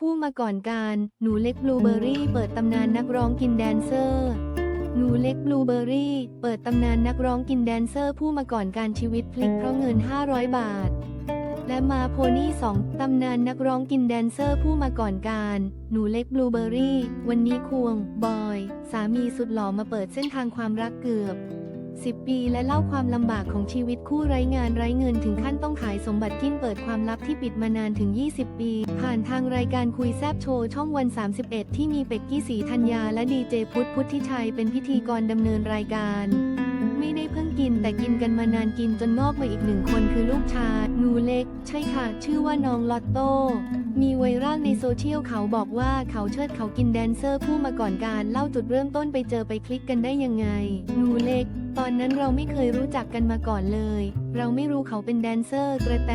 ผู้มาก่อนการ หนูเล็กบลูเบอรี่ เปิดตำนานนักร้องกินแดนเซอร์ หนูเล็กบลูเบอรี่ เปิดตำนานนักร้องกินแดนเซอร์ ผู้มาก่อนการชีวิตพลิกเพราะเงิน 500 บาท และมาโพนี่สองตำนานนักร้องกินแดนเซอร์ ผู้มาก่อนการ หนูเล็กบลูเบอรี่ วันนี้ควง บอย สามีสุดหล่อมาเปิดเส้นทางความรักเกือบ 10 ปีและเล่าความลำบากของชีวิตคู่ไร้งานไร้เงินถึงขั้นต้องขายสมบัติกินเปิดความลับที่ปิดมานานถึง 20 ปี ผ่านทางรายการคุยแซบโชว์ช่องวัน 31 ที่มีเป็กกี้สีธัญญาและดีเจพุทธพุทธิชัยเป็นพิธีกรดำเนินรายการ ไม่ได้เพิ่งกิน แต่กินกันมานานกินจนงอกมาอีกหนึ่งคนคือลูกชายหนูเล็ก ใช่ค่ะ ชื่อว่าน้องลอตโต้ มีไวรัลในโซเชียลเขาบอกว่าเขาเชิดเขากินแดนเซอร์ผู้มาก่อนการเล่าจุดเริ่มต้นไปเจอไปคลิกกันได้ยังไงหนูเล็ก ตอนนั้นเราไม่เคยรู้จักกันมาก่อนเลย เราไม่รู้เขาเป็นแดนเซอร์กระแต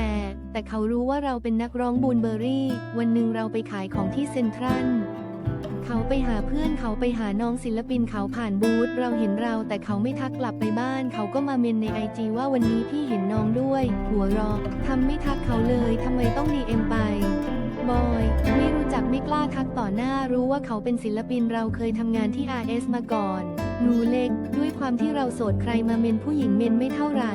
แต่เขารู้ว่าเราเป็นนักร้องบูนเบอรี่ วันหนึ่งเราไปขายของที่เซ็นทรัล เขาไปหาเพื่อนเขาไปหาน้องศิลปินเขาผ่านบูธเราเห็นเราแต่เขาไม่ทักกลับไปบ้าน เขาก็มาเมนในไอจีว่าวันนี้พี่เห็นน้องด้วย หัวรอทำไม่ทักเขาเลยทำไมต้องดีเอ็มไปบอยไม่รู้จักไม่กล้าทักต่อหน้ารู้ว่าเขาเป็นศิลปินเราเคยทำงานที่ RS มาก่อนหนูเล็ก ด้วยความที่เราโสดใครมาเมนผู้หญิงเมนไม่เท่าไหร่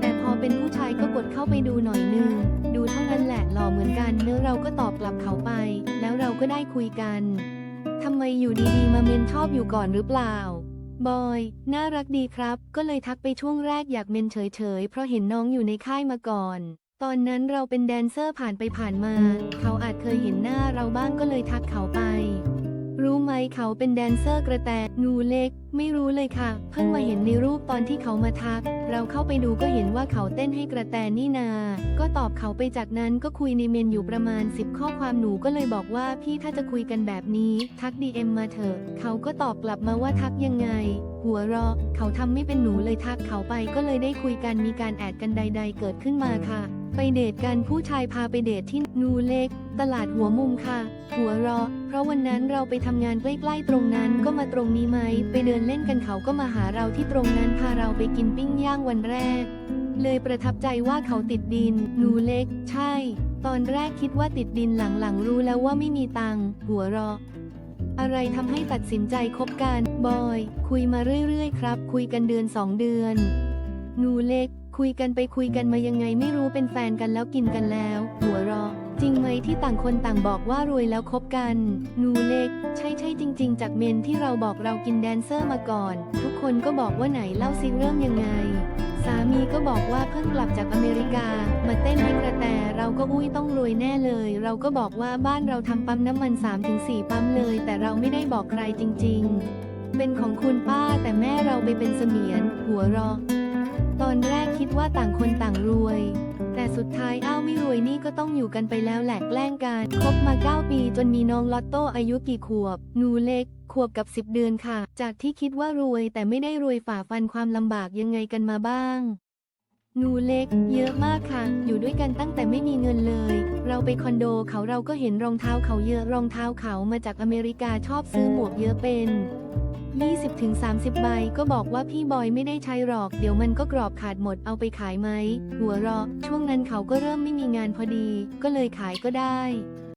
แต่พอเป็นผู้ชายก็กดเข้าไปดูหน่อยนึง ดูเท่านั้นแหละหล่อเหมือนกันเนื้อเราก็ตอบกลับเขาไป แล้วเราก็ได้คุยกัน ทำไมอยู่ดีๆ มาเมนชอบอยู่ก่อนหรือเปล่า บอย น่ารักดีครับ ก็เลยทักไปช่วงแรกอยากเมนเฉยๆ เพราะเห็นน้องอยู่ในค่ายมาก่อน ตอนนั้นเราเป็นแดนเซอร์ผ่านไปผ่านมา เขาอาจเคยเห็นหน้าเราบ้างก็เลยทักเขาไป รู้ไหมเขาเป็นแดนเซอร์กระแตงูเล็ก ไม่รู้เลยค่ะ เพิ่งมาเห็นในรูปตอนที่เขามาทัก เราเข้าไปดูก็เห็นว่าเขาเต้นให้กระแตนี่นา ก็ตอบเขาไปจากนั้นก็คุยในเมนอยู่ประมาณ 10 ข้อความหนูก็เลยบอกว่าพี่ถ้าจะคุยกันแบบนี้ ทัก DM มาเถอะ เขาก็ตอบกลับมาว่าทักยังไง หัวเราะเขาทำไม่เป็นหนูเลยทักเขาไปก็เลยได้คุยกันมีการแอดกันใด ๆ เกิดขึ้นมาค่ะ ไปเดทกันผู้ชายพาไปเดทที่นูเล็ก ตลาดหัวมุมค่ะ หัวราะเพราะวันนั้นเราไปทำงานใกล้ๆตรงนั้นก็มาตรงนี้ไหม ไปเดินเล่นกันเขาก็มาหาเราที่ตรงนั้นพาเราไปกินปิ้งย่างวันแรก เลยประทับใจว่าเขาติดดินนูเล็ก ใช่ ตอนแรกคิดว่าติดดินหลังๆรู้แล้วว่าไม่มีตังหัวราะอะไรทำให้ตัดสินใจคบกัน บอย คุยมาเรื่อย ๆ ครับ คุยกันเดือนสองเดือน นูเล็ก คุยกันไปคุยกันมายังไงไม่รู้เป็นแฟนกันแล้วกินกันแล้ว หัวเราะจริงไหมที่ต่างคนต่างบอกว่ารวยแล้วคบกัน นูเล็ก ใช่ใช่จริง ๆ จากเมนที่เราบอกเรากินแดนเซอร์มาก่อน ทุกคนก็บอกว่าไหนเล่าซิเริ่มยังไง สามีก็บอกว่าเพิ่งกลับจากอเมริกา มาเต้นให้กระแตเราก็อุ้ยต้องรวยแน่เลย เราก็บอกว่าบ้านเราทำปั๊มน้ำมัน 3-4 ปั๊มเลย แต่เราไม่ได้บอกใครจริง ๆ เป็นของคุณป้าแต่แม่เราไปเป็นเสมียน หัวเราะ ตอนแรกคิดว่าต่างคนต่างรวย แต่สุดท้ายอ้าวไม่รวยนี่ก็ต้องอยู่กันไปแล้วแหละแกล้งกันคบมา 9 ปีจนมีน้องลอตโต้อายุกี่ขวบหนูเล็กขวบกับ 10 เดือนค่ะ จากที่คิดว่ารวยแต่ไม่ได้รวยฝ่าฟันความลำบากยังไงกันมาบ้างหนูเล็ก เยอะมากค่ะ อยู่ด้วยกันตั้งแต่ไม่มีเงินเลย เราไปคอนโดเขาเราก็เห็นรองเท้าเขาเยอะรองเท้าเขามาจากอเมริกาชอบซื้อหมวกเยอะเป็น 20-30 ใบก็บอกว่าพี่บอยไม่ได้ใช้หรอก เดี๋ยวมันก็กรอบขาดหมดเอาไปขายไหมหัวเราะช่วงนั้นเขาก็เริ่มไม่มีงานพอดี ก็เลยขายก็ได้